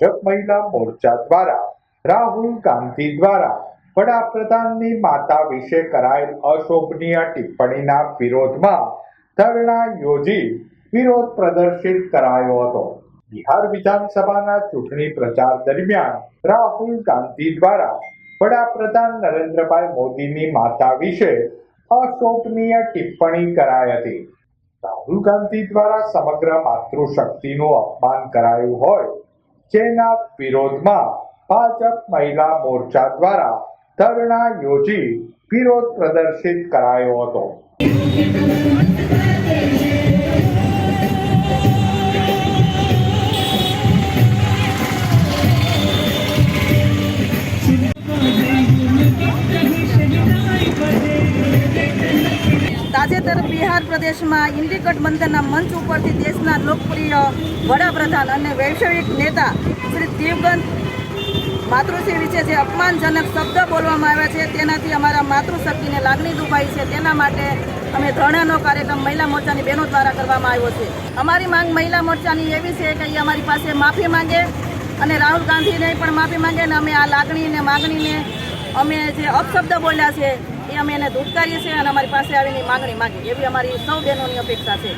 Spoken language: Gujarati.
ભાજપ મહિલા મોરચા દ્વારા, રાહુલ ગાંધી દ્વારા, વડાપ્રધાનની માતા વિશે કરાયેલ અશોભનીય ટિપ્પણીના વિરોધમાં ધરણા યોજી વિરોધ પ્રદર્શિત કરાયો હતો. બિહાર વિધાનસભાના ચૂંટણી પ્રચાર દરમિયાન રાહુલ ગાંધી દ્વારા વડાપ્રધાન નરેન્દ્રભાઈ મોદીની માતા વિશે અશોભનીય ટિપ્પણી કરાઈ હતી. રાહુલ ગાંધી દ્વારા સમગ્ર માતૃશક્તિનું અપમાન કરાયું હોય જેના વિરોધમાં ભાજપ મહિલા મોરચા દ્વારા ધરણા યોજી વિરોધ પ્રદર્શિત કરાયો હતો. તાજેતર બિહાર પ્રદેશમાં ઇન્ડી ગઠબંધનના મંચ ઉપરથી દેશના લોકપ્રિય વડાપ્રધાન અને વૈશ્વિક નેતા શ્રી દેવગન માતૃશ્રી વિશે જે અપમાનજનક શબ્દ બોલવામાં આવ્યા છે, તેનાથી અમારા માતૃશક્તિને લાગણી દુભાઈ છે. તેના માટે અમે ધરણાનો કાર્યક્રમ મહિલા મોરચાની બહેનો દ્વારા કરવામાં આવ્યો છે. અમારી માંગ મહિલા મોરચાની એવી છે કે એ અમારી પાસે માફી માંગે અને રાહુલ ગાંધીને પણ માફી માંગે અને અમે આ લાગણીને માગણીને અમે જે અપશબ્દ બોલ્યા છે અમે એને ધૂટકારીએ છીએ અને અમારી પાસે આવીને માંગણી માગી એવી અમારી સૌ બહેનોની અપેક્ષા છે.